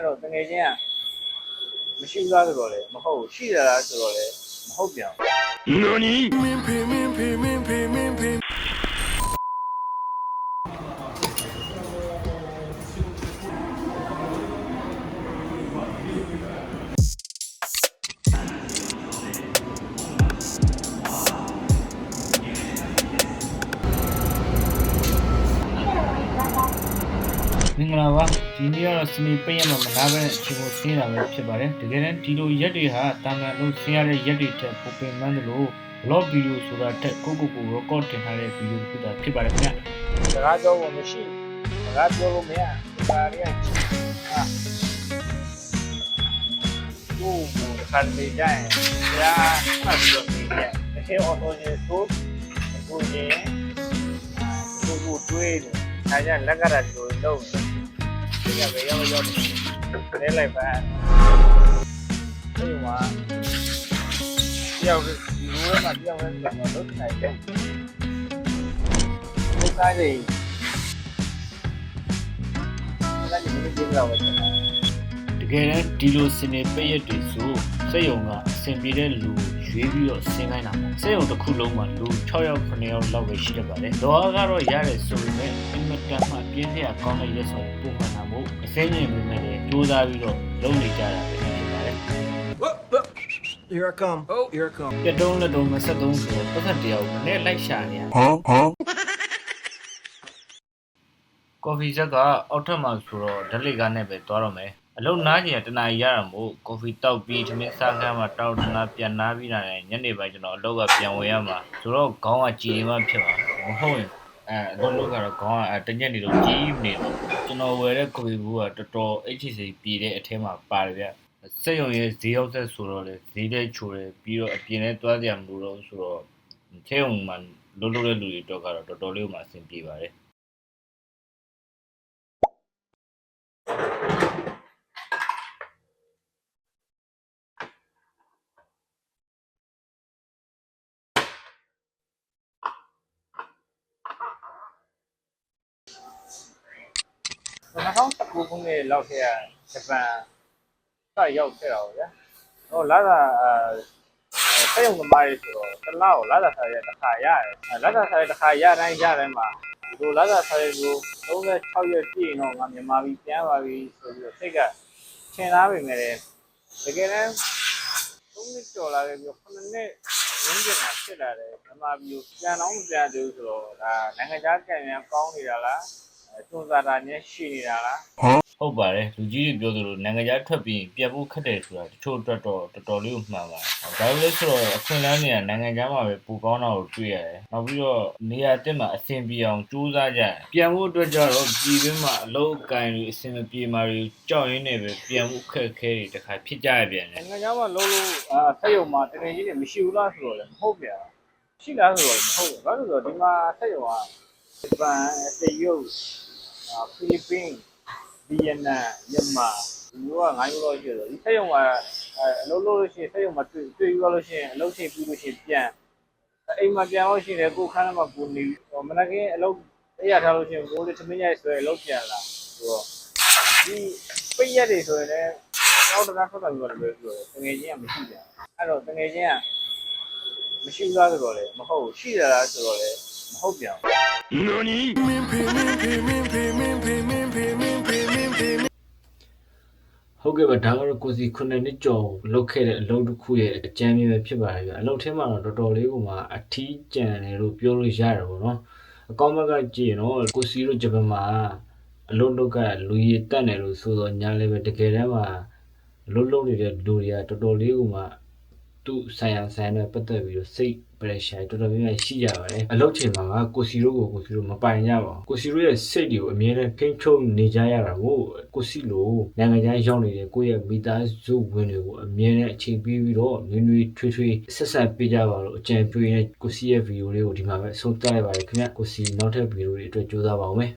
အဲ့တော့တကယ်ချင်းကမရှိဘူးလားဆိုတော့လေမဟုတ်ဘူးရှိရလားဆိုတော့လေမဟုတ်ပြန်ဘူးမင်္ဂလာပါဒီနေ့ကတော့စနေပိတ်ရမှာမနာပဲအချိန်ကိုဆင်းတာပဲဖြစ်ပါတယ်တကယ်တမ်းဒီလိုရက်တွေဟာတာမန်လို့ဆင်းရတဲ့ရက်တွေတက်ပုံပင်မှန်းတယ်လို့ vlog video ဆိုတာတက်ကိုကိုကို record တင်ထားတဲ့ video တစ်ခုသာဖြစ်ပါတယ်ခင်ဗျစကားပြောဖို့မရှိစကားပြောလို့မရဒါရီကဟာဟိုးခါနေကြရင်ရာဖတ်ပြီးတော့နေတယ်တစ်ခဲအော်တိုချင်းသို့ကိုချင်းကိုကိုတွေးတယ်ဒါကြလက်ကရတူလုံး ဒီကပဲရောက်ရောက်နေလိုက်ပါဒီမှာရောက်ဒီလိုမှပြောင်းလဲပြန်တော့လုပ်နိုင်တယ်ဒီကားလေးလည်းဒီလိုပြောတော့တယ်တကယ်တမ်းဒီလိုစနေပိတ်ရက်တွေဆိုစက်ယုံကအဆင်ပြေတဲ့လူ ရွေးပြီးတော့ဆင်းခိုင်းတာပေါ့စက်ယုံတစ်ခုလုံးမှာလူ6ယောက်9ယောက်လောက်ပဲရှိတတ်ပါတယ်။တော့ကတော့ရတယ်ဆိုပေမဲ့အင်မတန်မှပြင်းစရာကောင်းတဲ့ရက်ဆိုပုံမှန်တာမို့အစင်းမြင်ပေမဲ့လည်းကြိုးစားပြီးတော့လုပ်နေကြတာပဲဖြစ်ပါတယ် Here I come. Oh, here I come. ပြတ်တုံးလက်တုံး23ဆိုတော့တစ်ခါတည်းအောင်နည်းလိုက်ရှာနေရ Huh? Huh? ကော်ဖီဇက်ကအောက်ထပ်မှာဆိုတော့ဓလိကနဲ့ပဲသွားတော့မယ် အလုံးနားကျင်တနားရရမို့ကော်ဖီတောက်ပြီးသမင်းစားခန်းမှာတောက်တနာပြန်နားပြီးတာနဲ့ညနေပိုင်းကျွန်တော်အလောက်ကပြန်ဝင်ရမှာဆိုတော့ခေါင်းကကြည်နေမှဖြစ်မှာမဟုတ်ရင်အဲအလုံးလုံးကတော့ခေါင်းကတညက်နေတော့ကြီးနေတော့ကျွန်တော်ဝယ်တဲ့ကော်ဖီဘူးကတော်တော် HC ပြည်တဲ့အထဲမှာပါတယ်ဗျစက်ရုံရဲ့ဈေးရောက်သက်ဆိုတော့လေဈေးတဲ့ချိုတယ်ပြီးတော့အပြင်ထဲသွားကြမလို့တော့ဆိုတော့ထဲုံမှာလုံးလုံးတဲ့လူတွေတော့ကတော့တော်တော်လေးမှအဆင်ပြေပါတယ် 2019ခုနှစ်လောက်ထဲကဂျပန်စရောက်ခဲ့တာပေါ့ဗျာ။ဟိုလာတာအဲဆက်ရုံသမားတွေဆိုတော့တစ်လောက်လာတာစားရတစ်ခါရတယ်။လာတာစားရတစ်ခါရတိုင်းရတိုင်းမှာဒီလိုလာတာစားရကို36ရက်ပြည့်ရင်တော့ငါမြန်မာပြည်ပြန်ပါပြီဆိုပြီးတော့စိတ်ကထင်သားပေမဲ့တကယ်တမ်း3နှစ်ကျော်လာခဲ့ပြီး9နှစ်ဝန်းကျင်မှာဖြစ်လာတယ်မြန်မာပြည်ကိုပြန်တော့မပြန်သေးဘူးဆိုတော့ဒါနိုင်ငံခြားကံများကောင်းနေတာလား အဲသွန်စားတာများရှိနေတာလားဟုတ်ပါတယ်လူကြီးတွေပြောသလိုနိုင်ငံခြားထွက်ပြီးပြတ်ဖို့ခက်တယ်ဆိုတာတချို့အတွက်တော့တော်တော်လေးကိုမှန်ပါတယ်ဒါပေမဲ့ဆိုတော့အခွင့်အလမ်းတွေကနိုင်ငံခြားမှာပဲပိုကောင်းတာကိုတွေ့ရတယ်နောက်ပြီးတော့နေရာတက်မှာအဆင်ပြေအောင်ကြိုးစားကြတယ်ပြန်ဖို့အတွက်ကြတော့ပြည်တွင်းမှာအလုပ်အကိုင်တွေအဆင်မပြေမှာတွေကြောက်ရင်းနေပဲပြန်ဖို့ခက်ခဲတွေတစ်ခါဖြစ်ကြရပြန်တယ်နိုင်ငံခြားမှာလုံးလုံးအာဆက်ရုံမှာတကယ်ကြီးတွေမရှိဘူးလားဆိုတော့လည်းမဟုတ်ဗျာရှိလားဆိုတော့လည်းမဟုတ်ဘူးဘာလို့လဲဆိုတော့ဒီမှာဆက်ရုံက ဂျပန်တရုတ်အာဖိလစ်ပင်းဗီယက်နမ်မြန်မာဒီလိုကငါးမျိုးလောက်ရှိတယ်ဒီဆက်ရုံကအဲအလုပ်လုပ်လို့ရှိရင်ဆက်ရုံမှာတွေ့တွေ့ပြီးလို့ရှိရင်အလုပ်ချိန်ပြီးလို့ရှိရင်ပြန်အိမ်မှာပြန်လို့ရှိရင်ကိုယ်ခန်းထဲမှာကိုနေဟိုမနက်ကင်းအလုပ်တရထားလို့ရှိရင်ကိုယ်လေးသမင်းရိုက်ဆွဲအလုပ်ပြန်လာဆိုတော့ဒီပိတ်ရက်တွေဆိုရင်လည်းအောက်တကားထွက်တာမျိုးလည်းပြောပြောတယ်တကယ်ချင်းကမရှိပြန်အဲ့တော့တကယ်ချင်းကမရှိဘူးလားဆိုတော့လေမဟုတ်ဘူးရှိရလားဆိုတော့လေမဟုတ်ပြန်ဘူး ဟုတ်ကဲ့ပါဒါကတော့ကိုစီခုနှစ်နှစ်ကျော်လုပ်ခဲ့တဲ့အလုပ်တစ်ခုရဲ့အကြမ်းမြင်ပဲဖြစ်ပါတယ်ဗျအလုပ်ထဲမှာတော့တော်တော်လေးကိုမှအထီးကျန်တယ်လို့ပြောလို့ရတယ်ပေါ့နော်အကောင့်ဘက်ကကြည့်ရင်တော့ကိုစီတို့ဂျပန်မှာအလုပ်လုပ်ကလူရည်တက်တယ်လို့ဆိုတော့ညာလည်းပဲတကယ်တမ်းမှာအလုပ်လုပ်နေတဲ့လူတွေကတော်တော်လေးကိုမှ သူ့ဆိုင်ရာဆိုင်နဲ့ပတ်သက်ပြီးတော့စိတ် pressure တော်တော်များများရှိကြပါတယ်အလုပ်ချိန်မှာကကိုစီတို့ကိုကိုစီတို့မပိုင်ကြပါဘူးကိုစီတို့ရဲ့စိတ်တွေကိုအမြဲတမ်းထိန်းချုပ်နေကြရတာကိုကိုစီလိုနိုင်ငံခြားရောက်နေတဲ့ကိုယ့်ရဲ့မိသားစုဝင်တွေကိုအမြဲတမ်းအချိန်ပေးပြီးတော့နွေးနွေးထွေးထွေးဆက်ဆက်ပေးကြပါလို့အကြံပြုရင်းကိုစီရဲ့ဗီဒီယိုလေးကိုဒီမှာပဲအဆုံးသတ်လိုက်ပါတယ်ခင်ဗျကိုစီနောက်ထပ်ဗီဒီယိုတွေအတွက်ကြိုးစားပါဦးမယ်